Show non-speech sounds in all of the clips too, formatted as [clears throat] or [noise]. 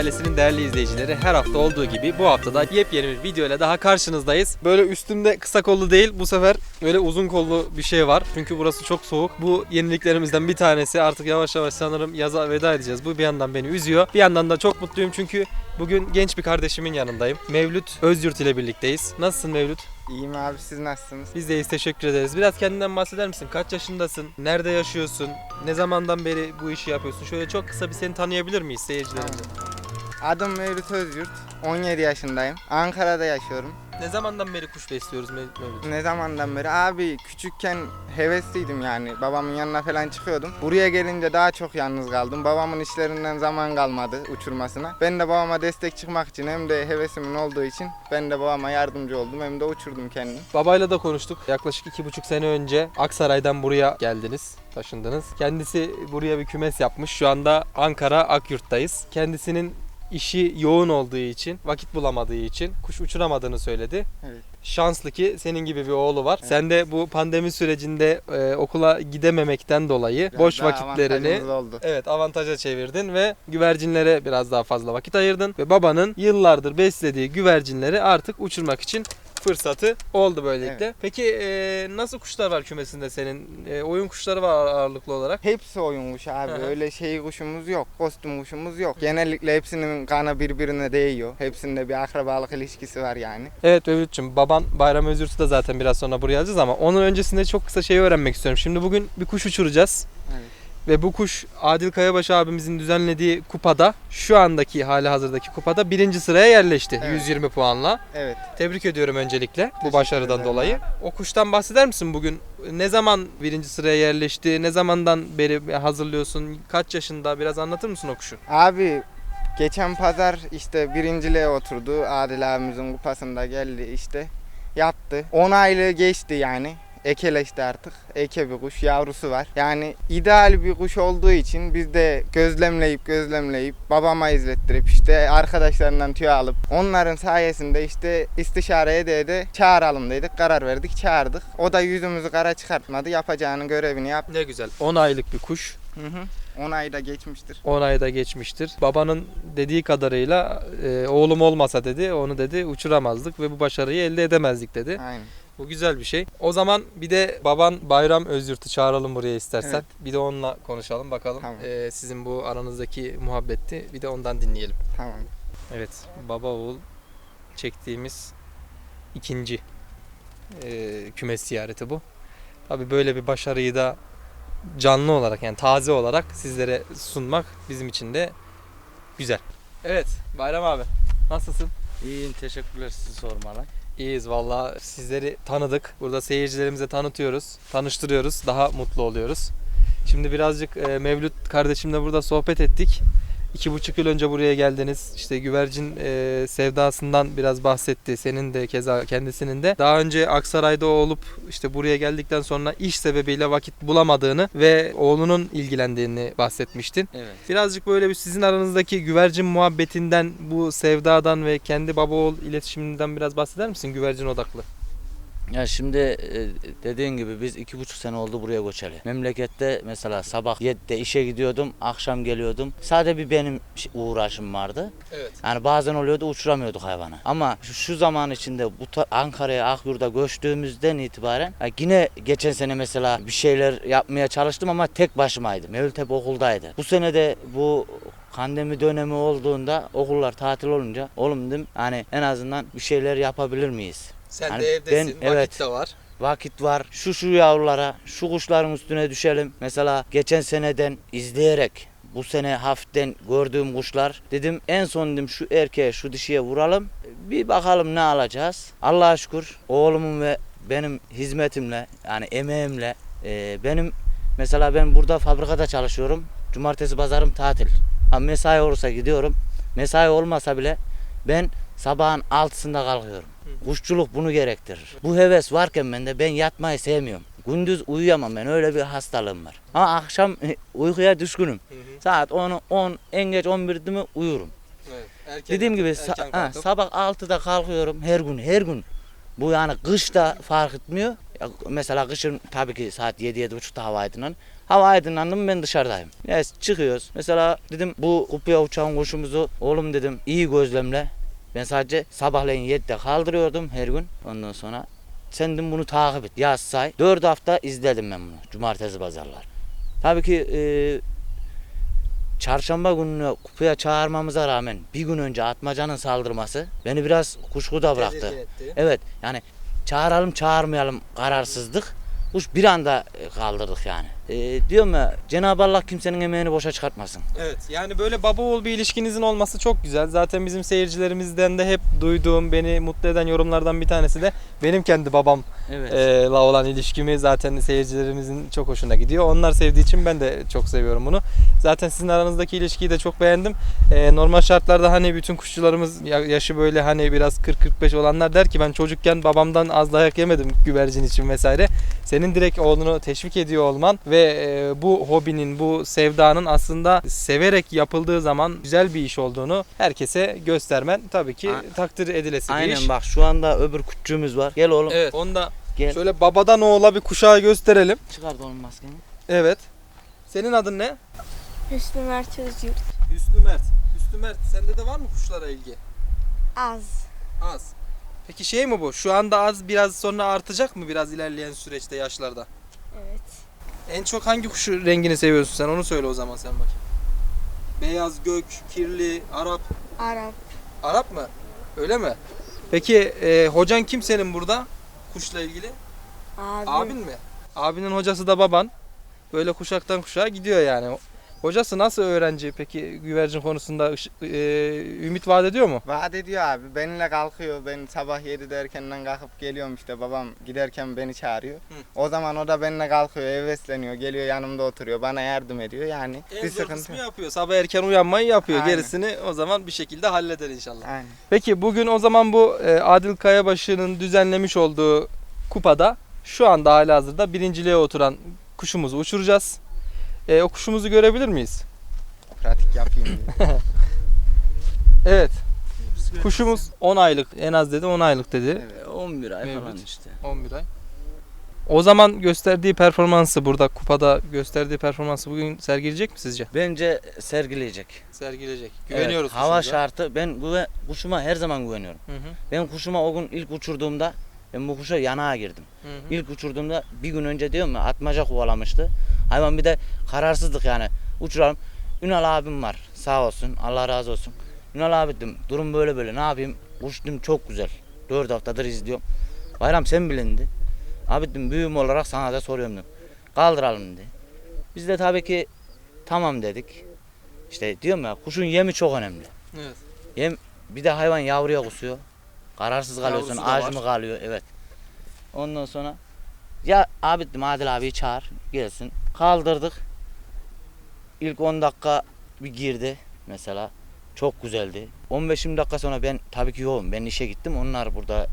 ailesinin değerli izleyicileri her hafta olduğu gibi bu haftada yepyeni bir video ile daha karşınızdayız. Böyle üstümde kısa kollu değil bu sefer böyle uzun kollu bir şey var. Çünkü burası çok soğuk. Bu yeniliklerimizden bir tanesi. Artık yavaş yavaş sanırım yaza veda edeceğiz. Bu bir yandan beni üzüyor. Bir yandan da çok mutluyum çünkü bugün genç bir kardeşimin yanındayım. Mevlüt Özyurt ile birlikteyiz. Nasılsın Mevlüt? İyiyim abi siz nasılsınız? Biz deyiz teşekkür ederiz. Biraz kendinden bahseder misin? Kaç yaşındasın? Nerede yaşıyorsun? Ne zamandan beri bu işi yapıyorsun? Şöyle çok kısa bir seni tanıyabilir miyiz seyircilerimize? Adım Mevlüt Özyurt. 17 yaşındayım. Ankara'da yaşıyorum. Ne zamandan beri kuş besliyoruz Mev- Mevlüt? Ne zamandan beri? Abi küçükken hevesliydim yani. Babamın yanına falan çıkıyordum. Buraya gelince daha çok yalnız kaldım. Babamın işlerinden zaman kalmadı uçurmasına. Ben de babama destek çıkmak için hem de hevesimin olduğu için ben de babama yardımcı oldum hem de uçurdum kendim. Babayla da konuştuk. Yaklaşık iki buçuk sene önce Aksaray'dan buraya geldiniz, taşındınız. Kendisi buraya bir kümes yapmış. Şu anda Ankara Akyurt'tayız. Kendisinin işi yoğun olduğu için, vakit bulamadığı için kuş uçuramadığını söyledi. Evet. Şanslı ki senin gibi bir oğlu var. Sen de bu pandemi sürecinde e, okula gidememekten dolayı Biraz boş vakitlerini. Evet avantaja çevirdin ve güvercinlere biraz daha fazla vakit ayırdın ve babanın yıllardır beslediği güvercinleri artık uçurmak için fırsatı oldu böylelikle. Evet. Peki e, nasıl kuşlar var kümesinde senin? E, oyun kuşları var ağırlıklı olarak. Hepsi oyun kuşu abi. Hı hı. Öyle şey kuşumuz yok. Kostüm kuşumuz yok. Genellikle hepsinin kanı birbirine değiyor. Hepsinde bir akrabalık ilişkisi var yani. Evet Mevlüt'cüğüm baban Bayram Özürt'ü de zaten biraz sonra buraya alacağız ama onun öncesinde çok kısa şeyi öğrenmek istiyorum. Şimdi bugün bir kuş uçuracağız. Evet. Ve bu kuş Adil Kayabaş abimizin düzenlediği kupada şu andaki hali hazırdaki kupada birinci sıraya yerleşti. Evet. 120 puanla. Evet. Tebrik ediyorum öncelikle bu Teşekkür başarıdan ederim dolayı. O kuştan bahseder misin bugün? Ne zaman birinci sıraya yerleşti? Ne zamandan beri hazırlıyorsun? Kaç yaşında? Biraz anlatır mısın o kuşu? Abi geçen pazar işte birinciliğe oturdu. Adil abimizin kupasında geldi işte. Yaptı. 10 aylığı geçti yani. Ekeleşti artık. Eke bir kuş. Yavrusu var. Yani ideal bir kuş olduğu için biz de gözlemleyip gözlemleyip babama izlettirip işte arkadaşlarından tüy alıp onların sayesinde işte istişareye de de çağıralım dedik. Karar verdik çağırdık. O da yüzümüzü kara çıkartmadı. Yapacağının görevini yaptı. Ne güzel. 10 aylık bir kuş. Hı hı. 10 ayda geçmiştir. 10 ayda geçmiştir. Babanın dediği kadarıyla e, oğlum olmasa dedi onu dedi uçuramazdık ve bu başarıyı elde edemezdik dedi. Aynen. Bu güzel bir şey. O zaman bir de baban Bayram Özyurt'u çağıralım buraya istersen. Evet. Bir de onunla konuşalım bakalım. Tamam. E, sizin bu aranızdaki muhabbeti bir de ondan dinleyelim. Tamam. Evet, baba oğul çektiğimiz ikinci e, kümes ziyareti bu. Tabi böyle bir başarıyı da canlı olarak yani taze olarak sizlere sunmak bizim için de güzel. Evet, Bayram abi nasılsın? İyiyim teşekkürler sizi sormalı. İyiyiz valla sizleri tanıdık. Burada seyircilerimize tanıtıyoruz, tanıştırıyoruz. Daha mutlu oluyoruz. Şimdi birazcık e, Mevlüt kardeşimle burada sohbet ettik. İki buçuk yıl önce buraya geldiniz. İşte güvercin e, sevdasından biraz bahsetti. Senin de keza kendisinin de. Daha önce Aksaray'da olup işte buraya geldikten sonra iş sebebiyle vakit bulamadığını ve oğlunun ilgilendiğini bahsetmiştin. Evet. Birazcık böyle bir sizin aranızdaki güvercin muhabbetinden, bu sevdadan ve kendi baba oğul iletişiminden biraz bahseder misin güvercin odaklı? Ya şimdi e, dediğin gibi biz iki buçuk sene oldu buraya göçeli. Memlekette mesela sabah 7'de işe gidiyordum, akşam geliyordum. Sadece bir benim uğraşım vardı. Evet. Yani bazen oluyordu uçuramıyorduk hayvanı. Ama şu, şu zaman içinde bu Ankara'ya Akyurt'a göçtüğümüzden itibaren ya yine geçen sene mesela bir şeyler yapmaya çalıştım ama tek başımaydım. Mevlüt hep okuldaydı. Bu sene de bu pandemi dönemi olduğunda okullar tatil olunca oğlum dedim hani en azından bir şeyler yapabilir miyiz? Sen Yani de evdesin, ben- vakit evet. de var. vakit var. Şu şu yavrulara, şu kuşların üstüne düşelim. Mesela geçen seneden izleyerek bu sene hafiften gördüğüm kuşlar dedim en son dedim şu erkeğe şu dişiye vuralım. Bir bakalım ne alacağız. Allah'a şükür oğlumun ve benim hizmetimle yani emeğimle e, benim mesela ben burada fabrikada çalışıyorum. Cumartesi pazarım tatil. Ha, mesai olursa gidiyorum. Mesai olmasa bile ben sabahın altısında kalkıyorum. Kuşçuluk bunu gerektirir. Bu heves varken bende ben yatmayı sevmiyorum. Gündüz uyuyamam ben öyle bir hastalığım var. Ama akşam e, uykuya düşkünüm. Saat 10, 10 en geç 11'de mi uyurum. Evet. Erken Dediğim gibi sa- ha, sabah 6'da kalkıyorum her gün her gün. Bu yani kış da fark etmiyor. Ya mesela kışın tabii ki saat 7-7.30'da hava aydınlan. Hava aydınlandı mı ben dışarıdayım. Neyse çıkıyoruz. Mesela dedim bu kupuya uçan kuşumuzu oğlum dedim iyi gözlemle. Ben sadece sabahleyin 7'de kaldırıyordum her gün. Ondan sonra sen bunu takip et. Yaz say. 4 hafta izledim ben bunu. Cumartesi pazarlar. Tabii ki e, çarşamba gününü kupuya çağırmamıza rağmen bir gün önce atmacanın saldırması beni biraz kuşkuda bıraktı. Evet yani çağıralım çağırmayalım kararsızlık. Kuş bir anda e, kaldırdık yani. E, diyorum ya Cenab-ı Allah kimsenin emeğini boşa çıkartmasın. Evet yani böyle baba oğul bir ilişkinizin olması çok güzel. Zaten bizim seyircilerimizden de hep duyduğum beni mutlu eden yorumlardan bir tanesi de benim kendi babam Evet. la olan ilişkimi zaten seyircilerimizin çok hoşuna gidiyor. Onlar sevdiği için ben de çok seviyorum bunu. Zaten sizin aranızdaki ilişkiyi de çok beğendim. E, normal şartlarda hani bütün kuşçularımız ya- yaşı böyle hani biraz 40-45 olanlar der ki ben çocukken babamdan az dayak yemedim güvercin için vesaire. Senin direkt oğlunu teşvik ediyor olman ve e, bu hobinin, bu sevdanın aslında severek yapıldığı zaman güzel bir iş olduğunu herkese göstermen tabii ki A- takdir edilesi bir Aynen iş. bak şu anda öbür küçüğümüz var. Gel oğlum. Evet, onu da Gel. şöyle babadan oğula bir kuşağı gösterelim. Çıkart oğlum maskeni. Evet. Senin adın ne? Hüsnü Mert Özyurt. Hüsnü Mert. Hüsnü Mert sende de var mı kuşlara ilgi? Az. Az. Peki şey mi bu? Şu anda az biraz sonra artacak mı biraz ilerleyen süreçte yaşlarda? En çok hangi kuşu rengini seviyorsun sen? Onu söyle o zaman sen bakayım. Beyaz, gök, kirli, Arap. Arap. Arap mı? Öyle mi? Peki e, hocan kim senin burada? Kuşla ilgili? Abim. Abin mi? Abinin hocası da baban. Böyle kuşaktan kuşağa gidiyor yani. Hocası nasıl öğrenci peki güvercin konusunda ış- e, ümit vaat ediyor mu? Vaat ediyor abi. Benimle kalkıyor. Ben sabah 7'de erkenden kalkıp geliyorum işte. Babam giderken beni çağırıyor. O zaman o da benimle kalkıyor, hevesleniyor. Geliyor yanımda oturuyor. Bana yardım ediyor. Yani En bir zor sıkıntı kısmı yok. yapıyor. Sabah erken uyanmayı yapıyor. Aynen. Gerisini o zaman bir şekilde halleder inşallah. Aynen. Peki bugün o zaman bu e, Adil Kayabaşı'nın düzenlemiş olduğu kupada şu anda hala hazırda birinciliğe oturan kuşumuzu uçuracağız. E, o kuşumuzu görebilir miyiz? Pratik yapayım diye. [laughs] Evet. Kuşumuz 10 aylık en az dedi 10 aylık dedi. Evet. 11 ay Mevlüt. falan işte. 11 ay. O zaman gösterdiği performansı burada kupada gösterdiği performansı bugün sergileyecek mi sizce? Bence sergileyecek. Sergileyecek. Evet, Güveniyoruz. hava kuşumuza. şartı. Ben güve- kuşuma her zaman güveniyorum. Hı hı, Ben kuşuma o gün ilk uçurduğumda ben bu kuşa yanağa girdim. hı hı. İlk uçurduğumda bir gün önce diyorum ya atmaca kovalamıştı. Hayvan bir de kararsızlık yani. Uçuralım. Ünal abim var. Sağ olsun. Allah razı olsun. Ünal abi dedim durum böyle böyle ne yapayım? Kuş dedim çok güzel. 4 haftadır izliyorum. Bayram sen bilindi. Abi dedim büyüğüm olarak sana da soruyorum dedim. Kaldıralım dedi. Biz de tabii ki tamam dedik. İşte diyorum ya kuşun yemi çok önemli. Evet. Yem bir de hayvan yavruya kusuyor. Kararsız kalıyorsun. Yavrusu da Aç var. mı kalıyor? Evet. Ondan sonra ya abi dedim Adil abiyi çağır gelsin. Kaldırdık. İlk 10 dakika bir girdi mesela. Çok güzeldi. 15-20 dakika sonra ben tabii ki yoğum. Ben işe gittim. Onlar burada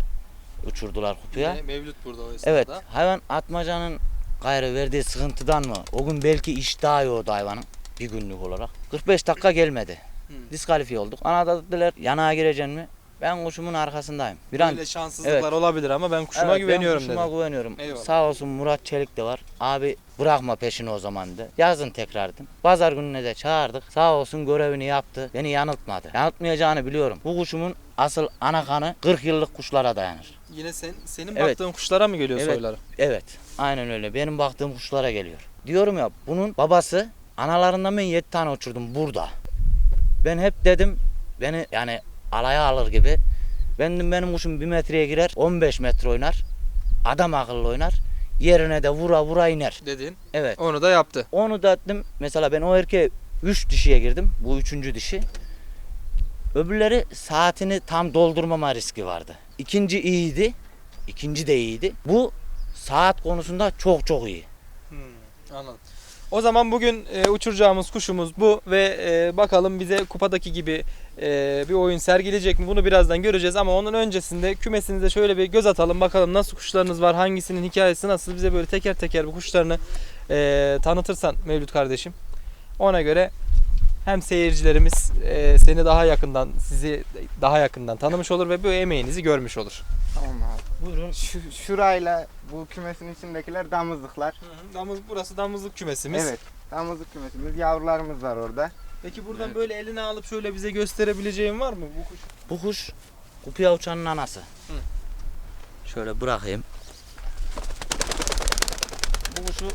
uçurdular kutuya. Yine Mevlüt burada o esnada. Evet. Hayvan atmacanın gayrı verdiği sıkıntıdan mı? O gün belki iştahı yoğdu hayvanın. Bir günlük olarak. 45 dakika gelmedi. Hı. Diskalifiye olduk. Ana dediler yanağa gireceksin mi? Ben kuşumun arkasındayım. Bir an Böyle şanssızlıklar Evet. olabilir ama ben kuşuma Evet, güveniyorum ben kuşuma dedi. güveniyorum. Eyvallah. Sağ olsun Murat Çelik de var. Abi bırakma peşini o zaman dedi. Yazın tekrar dedim. Pazar gününe de çağırdık. Sağ olsun görevini yaptı. Beni yanıltmadı. Yanıltmayacağını biliyorum. Bu kuşumun asıl ana kanı 40 yıllık kuşlara dayanır. Yine sen senin Evet. baktığın kuşlara mı geliyor Evet. soyları? Evet. Aynen öyle. Benim baktığım kuşlara geliyor. Diyorum ya bunun babası analarından ben 7 tane uçurdum burada. Ben hep dedim beni yani alaya alır gibi. Ben dedim benim kuşum 1 metreye girer 15 metre oynar. Adam akıllı oynar. Yerine de vura vura iner. Dedin. Evet. Onu da yaptı. Onu da dedim mesela ben o erkeğe 3 dişiye girdim. Bu üçüncü dişi. Öbürleri saatini tam doldurmama riski vardı. İkinci iyiydi. İkinci de iyiydi. Bu saat konusunda çok çok iyi. Hmm, anladım. O zaman bugün e, uçuracağımız kuşumuz bu ve e, bakalım bize kupadaki gibi e, bir oyun sergileyecek mi bunu birazdan göreceğiz ama onun öncesinde kümesinize şöyle bir göz atalım bakalım nasıl kuşlarınız var hangisinin hikayesi nasıl bize böyle teker teker bu kuşlarını e, tanıtırsan Mevlüt kardeşim ona göre hem seyircilerimiz e, seni daha yakından sizi daha yakından tanımış olur ve bu emeğinizi görmüş olur. Tamam abi. Buyurun. Şu, şurayla bu kümesin içindekiler damızlıklar. Damız, burası damızlık kümesimiz. Evet. Damızlık kümesimiz. Yavrularımız var orada. Peki buradan böyle eline alıp şöyle bize gösterebileceğin var mı bu kuş? Bu kuş kupuya uçanın anası. Şöyle bırakayım. Bu kuşu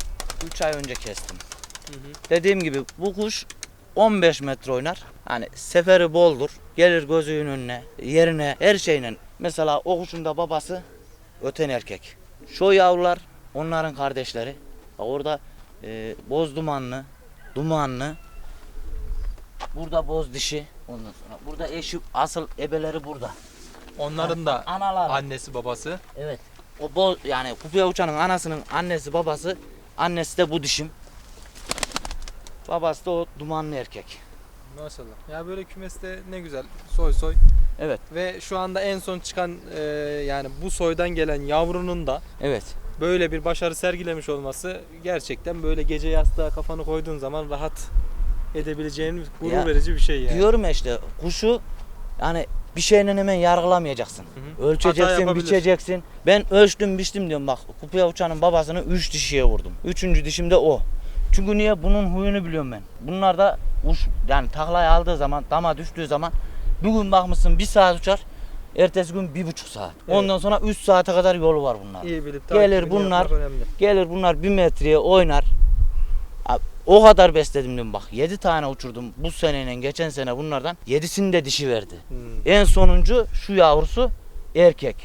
3 ay önce kestim. Dediğim gibi bu kuş 15 metre oynar. Hani seferi boldur. Gelir gözünün önüne, yerine, her şeyinin. Mesela o kuşun da babası öten erkek. Şu yavrular onların kardeşleri. Orada e, boz dumanlı, dumanlı. Burada boz dişi. Ondan sonra burada eşi asıl ebeleri burada. Onların da Analar. annesi babası. Evet. O boz yani kupuya uçanın anasının annesi babası. Annesi de bu dişim. Babası da o dumanlı erkek. Maşallah. Ya böyle kümeste ne güzel soy soy. Evet. Ve şu anda en son çıkan e, yani bu soydan gelen yavrunun da Evet. böyle bir başarı sergilemiş olması gerçekten böyle gece yastığa kafanı koyduğun zaman rahat edebileceğin gurur Ya, verici bir şey yani. Diyorum ya işte kuşu yani bir şeyle hemen yargılamayacaksın. hı. Hata Ölçeceksin, yapabilir. biçeceksin. Ben ölçtüm, biçtim diyorum bak. Kupuya uçanın babasını 3 dişiye vurdum. Üçüncü dişim de o. Çünkü niye? Bunun huyunu biliyorum ben. Bunlar da uç, yani taklayı aldığı zaman, dama düştüğü zaman bir gün bakmışsın bir saat uçar. Ertesi gün bir buçuk saat. Evet. Ondan sonra 3 saate kadar yolu var bunlar. İyi bilip Gelir bunlar. Gelir bunlar bir metreye oynar. Abi, O kadar besledim dün bak. 7 tane uçurdum bu seneyle geçen sene bunlardan. 7'sini de dişi verdi. Hmm. En sonuncu şu yavrusu erkek.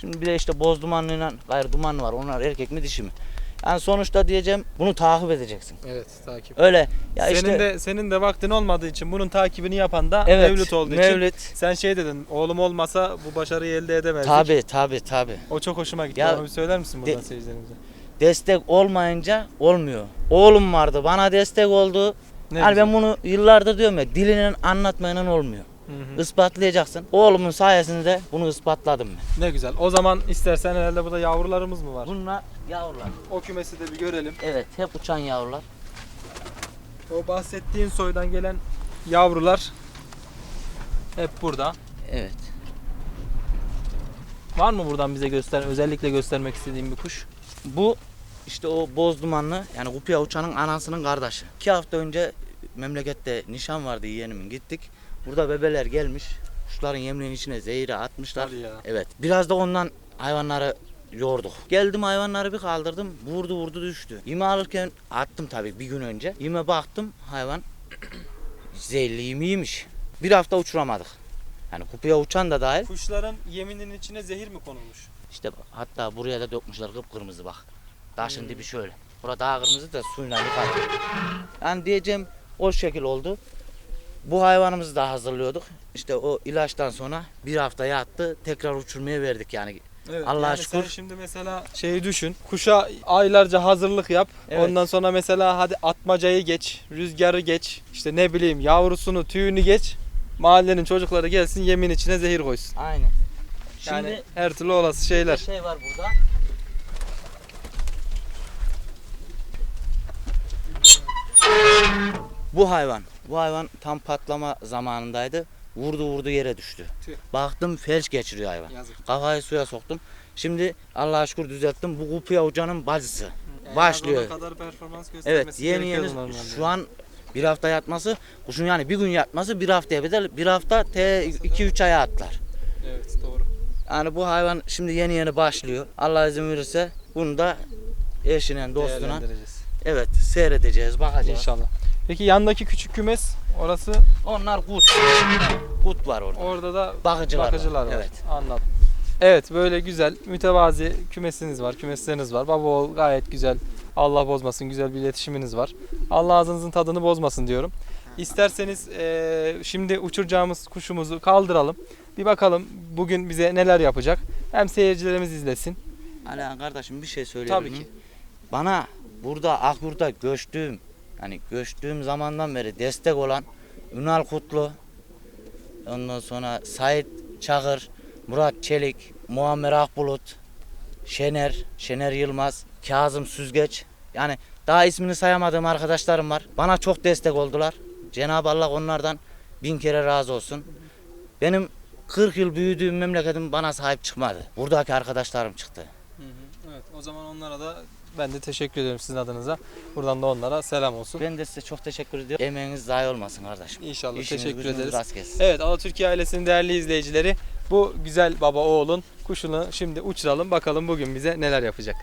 Şimdi bir de işte boz dumanlıyla gayrı dumanlı var. Onlar erkek mi dişi mi? Yani sonuçta diyeceğim bunu takip edeceksin. Evet takip. Öyle. Ya senin işte de senin de vaktin olmadığı için bunun takibini yapan da evet, Mevlüt olduğu için Mevlüt. sen şey dedin oğlum olmasa bu başarıyı elde edemezdik. Tabi tabi tabi. O çok hoşuma gitti. Ya, Onu söyler misin buradan de- seyircilerimize? Destek olmayınca olmuyor. Oğlum vardı bana destek oldu. Ne yani güzel. ben bunu yıllardır diyorum ya dilinin anlatmayla olmuyor. Hı hı. Ispatlayacaksın. Oğlumun sayesinde bunu ispatladım ben. Ne güzel. O zaman istersen herhalde burada yavrularımız mı var? Bunlar yavrular. O kümesi de bir görelim. Evet hep uçan yavrular. O bahsettiğin soydan gelen yavrular hep burada. Evet. Var mı buradan bize göster özellikle göstermek istediğin bir kuş? Bu işte o boz dumanlı yani kupuya uçanın anasının kardeşi. İki hafta önce memlekette nişan vardı yeğenimin gittik. Burada bebeler gelmiş. Kuşların yemliğin içine zehri atmışlar. Hadi ya. Evet. Biraz da ondan hayvanları yorduk. Geldim hayvanları bir kaldırdım. Vurdu vurdu düştü. Yeme alırken attım tabii bir gün önce. Yeme baktım hayvan [clears throat] zehirli yemiymiş. Bir hafta uçuramadık. Yani kupuya uçan da dahil. Kuşların yeminin içine zehir mi konulmuş? İşte hatta buraya da dökmüşler kıpkırmızı bak. Taşın dibi şöyle. Burada daha kırmızı da suyla yıkadı. Yani diyeceğim o şekil oldu. Bu hayvanımızı da hazırlıyorduk. İşte o ilaçtan sonra bir hafta yattı. Tekrar uçurmaya verdik yani. Evet, Allah'a yani şükür. Sen şimdi mesela şeyi düşün. Kuşa aylarca hazırlık yap. Evet. Ondan sonra mesela hadi atmacayı geç, rüzgarı geç. işte ne bileyim yavrusunu, tüyünü geç. Mahallenin çocukları gelsin yemin içine zehir koysun. Aynen. Şimdi Yani her türlü olası bir şeyler. şey var burada. Bu hayvan. Bu hayvan tam patlama zamanındaydı. Vurdu vurdu yere düştü. Tüh. Baktım felç geçiriyor hayvan. Yazık. Kafayı suya soktum. Şimdi Allah'a şükür düzelttim. Bu kupuya ucanın bacısı. Başlıyor. kadar performans Evet yeni yeni şu an bir hafta yatması kuşun yani bir gün yatması bir haftaya bedel bir hafta te 2-3 aya atlar. Evet doğru. Yani bu hayvan şimdi yeni yeni başlıyor. Allah izin verirse bunu da eşine, dostuna evet seyredeceğiz, bakacağız. İnşallah. Peki yandaki küçük kümes orası Onlar kut. Kut var orada. orada da Bakıcılar, bakıcılar var. Evet. Anladım. Evet böyle güzel mütevazi kümesiniz var, kümesleriniz var. Baba oğul gayet güzel. Allah bozmasın güzel bir iletişiminiz var. Allah ağzınızın tadını bozmasın diyorum. İsterseniz eee, şimdi uçuracağımız kuşumuzu kaldıralım. Bir bakalım bugün bize neler yapacak. Hem seyircilerimiz izlesin. Alihan kardeşim bir şey söyleyebilir Tabii miyim? ki. Bana burada Akyurt'ta göçtüğüm hani göçtüğüm zamandan beri destek olan Ünal Kutlu, ondan sonra Sait Çakır, Murat Çelik, Muammer Akbulut, Şener, Şener Yılmaz, Kazım Süzgeç. Yani daha ismini sayamadığım arkadaşlarım var. Bana çok destek oldular. Cenab-ı Allah onlardan bin kere razı olsun. Benim 40 yıl büyüdüğüm memleketim bana sahip çıkmadı. Buradaki arkadaşlarım çıktı. Evet o zaman onlara da ben de teşekkür ediyorum sizin adınıza. Buradan da onlara selam olsun. Ben de size çok teşekkür ediyorum. Emeğiniz zayi olmasın kardeşim. İnşallah İşiniz teşekkür ederiz. rast gelsin. Evet Alatürkiye ailesinin değerli izleyicileri bu güzel baba oğlun kuşunu şimdi uçuralım bakalım bugün bize neler yapacak.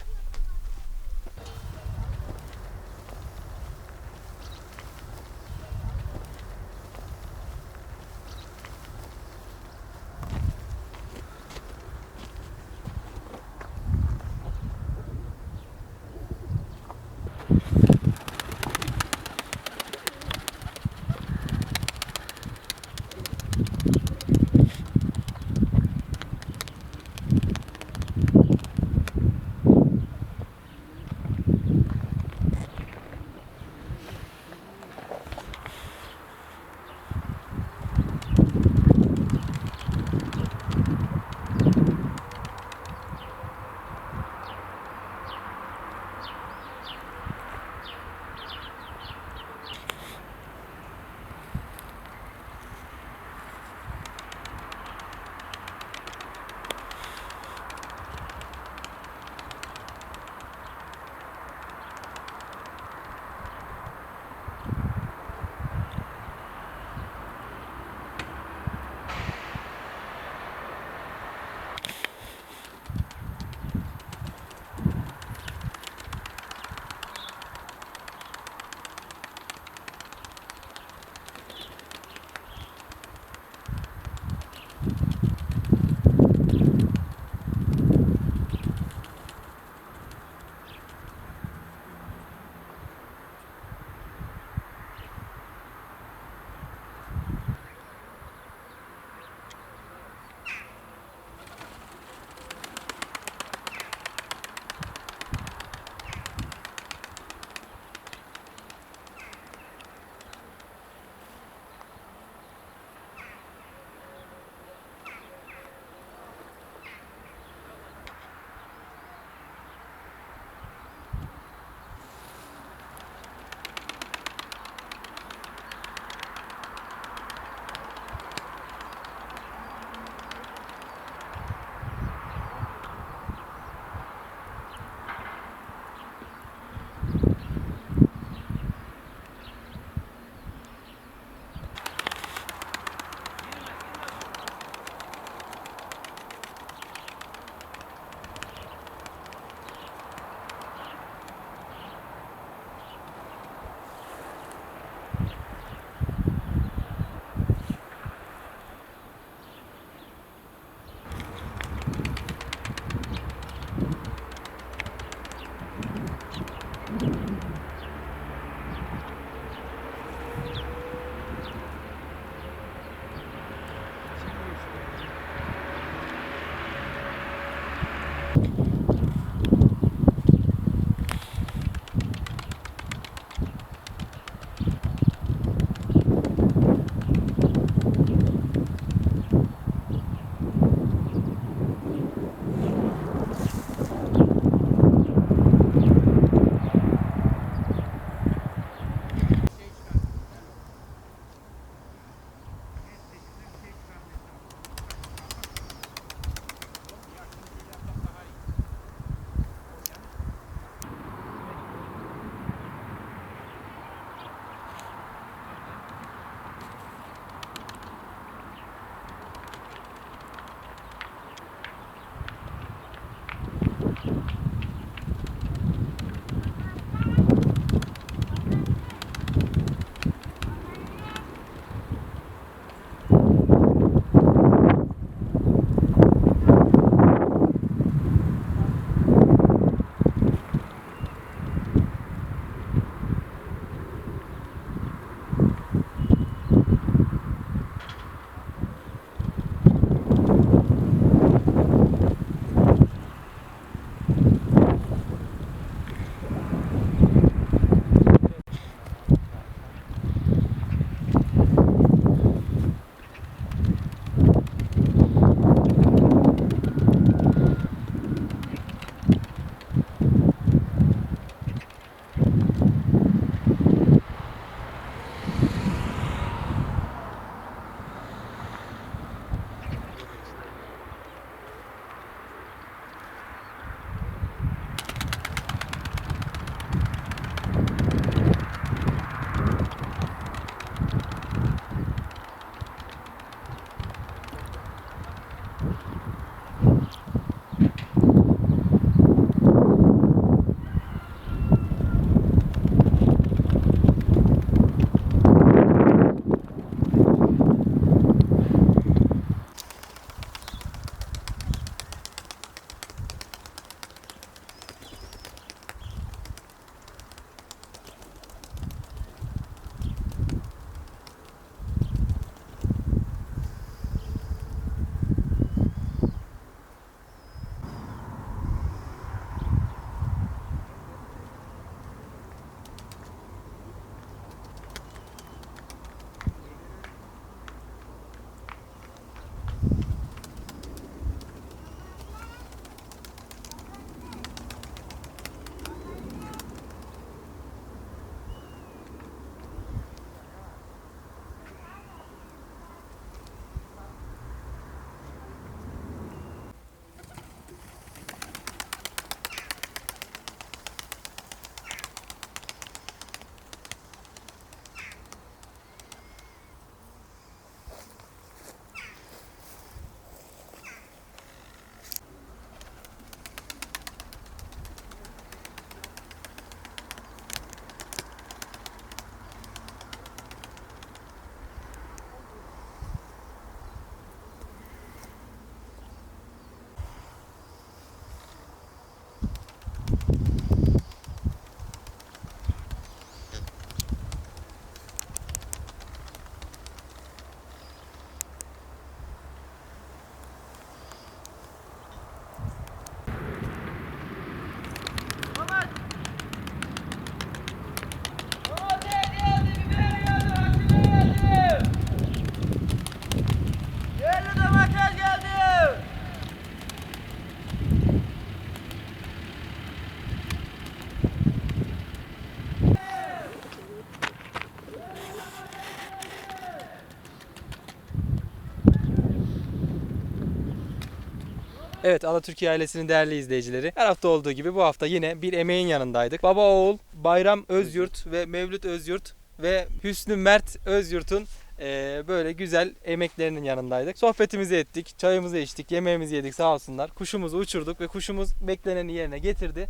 Evet Alatürkiye ailesinin değerli izleyicileri. Her hafta olduğu gibi bu hafta yine bir emeğin yanındaydık. Baba oğul Bayram Özyurt ve Mevlüt Özyurt ve Hüsnü Mert Özyurt'un eee, böyle güzel emeklerinin yanındaydık. Sohbetimizi ettik, çayımızı içtik, yemeğimizi yedik sağ olsunlar. Kuşumuzu uçurduk ve kuşumuz bekleneni yerine getirdi.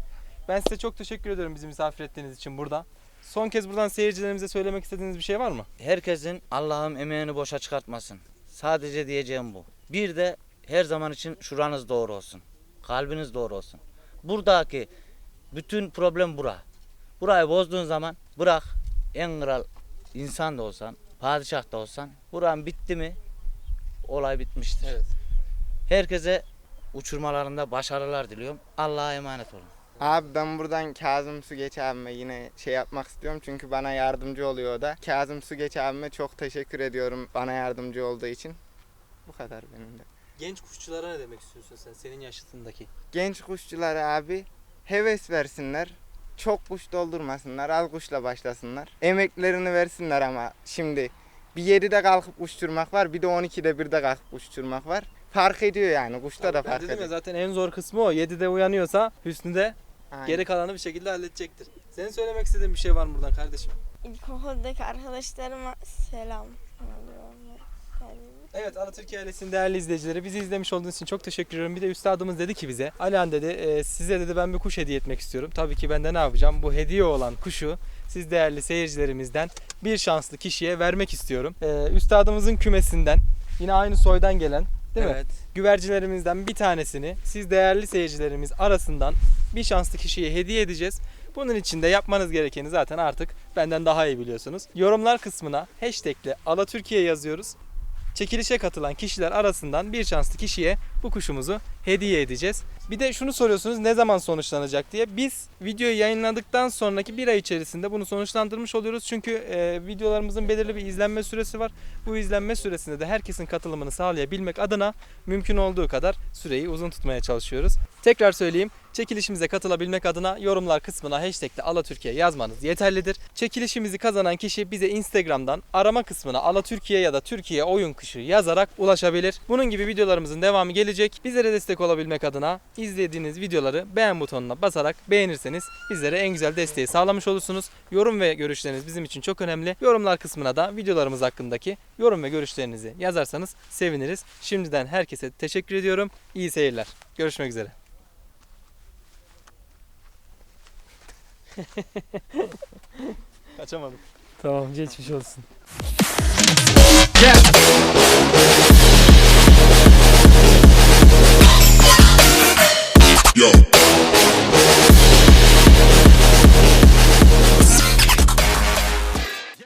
Ben size çok teşekkür ediyorum bizi misafir ettiğiniz için burada. Son kez buradan seyircilerimize söylemek istediğiniz bir şey var mı? Herkesin Allah'ım emeğini boşa çıkartmasın. Sadece diyeceğim bu. Bir de her zaman için şuranız doğru olsun. Kalbiniz doğru olsun. Buradaki bütün problem bura. Burayı bozduğun zaman bırak en kral insan da olsan, padişah da olsan buran bitti mi olay bitmiştir. Evet. Herkese uçurmalarında başarılar diliyorum. Allah'a emanet olun. Abi ben buradan Kazım Sugeç abime yine şey yapmak istiyorum çünkü bana yardımcı oluyor o da. Kazım Sugeç abime çok teşekkür ediyorum bana yardımcı olduğu için. Bu kadar benim de. Genç kuşçulara ne demek istiyorsun sen senin yaşıtındaki? Genç kuşçulara abi heves versinler. Çok kuş doldurmasınlar, az kuşla başlasınlar. Emeklerini versinler ama şimdi bir 7'de kalkıp uçturmak var, bir de 12'de 1'de kalkıp uçturmak var. Fark ediyor yani, kuşta da ben fark dedim ya ediyor. zaten en zor kısmı o. 7'de uyanıyorsa Hüsnü de Aynen. geri kalanı bir şekilde halledecektir. Senin söylemek istediğin bir şey var mı buradan kardeşim? İlkokuldaki arkadaşlarıma selam. Evet Alatürk ailesinin değerli izleyicileri bizi izlemiş olduğunuz için çok teşekkür ediyorum. Bir de üstadımız dedi ki bize Alihan dedi "e, size dedi ben bir kuş hediye etmek istiyorum. Tabii ki ben de ne yapacağım? Bu hediye olan kuşu siz değerli seyircilerimizden bir şanslı kişiye vermek istiyorum. E, üstadımızın kümesinden yine aynı soydan gelen değil mi? evet. güvercilerimizden bir tanesini siz değerli seyircilerimiz arasından bir şanslı kişiye hediye edeceğiz. Bunun için de yapmanız gerekeni zaten artık benden daha iyi biliyorsunuz. Yorumlar kısmına hashtagle Alatürkiye yazıyoruz. Çekilişe katılan kişiler arasından bir şanslı kişiye bu kuşumuzu hediye edeceğiz. Bir de şunu soruyorsunuz ne zaman sonuçlanacak diye. Biz videoyu yayınladıktan sonraki bir ay içerisinde bunu sonuçlandırmış oluyoruz. Çünkü e, videolarımızın belirli bir izlenme süresi var. Bu izlenme süresinde de herkesin katılımını sağlayabilmek adına mümkün olduğu kadar süreyi uzun tutmaya çalışıyoruz. Tekrar söyleyeyim. Çekilişimize katılabilmek adına yorumlar kısmına hashtagle Alatürkiye yazmanız yeterlidir. Çekilişimizi kazanan kişi bize Instagram'dan arama kısmına Alatürkiye ya da Türkiye oyun kışı yazarak ulaşabilir. Bunun gibi videolarımızın devamı gelecek. Gelecek. Bizlere destek olabilmek adına izlediğiniz videoları beğen butonuna basarak beğenirseniz bizlere en güzel desteği sağlamış olursunuz. Yorum ve görüşleriniz bizim için çok önemli. Yorumlar kısmına da videolarımız hakkındaki yorum ve görüşlerinizi yazarsanız seviniriz. Şimdiden herkese teşekkür ediyorum. İyi seyirler. Görüşmek üzere. [laughs] Kaçamadım. Tamam geçmiş olsun. yo.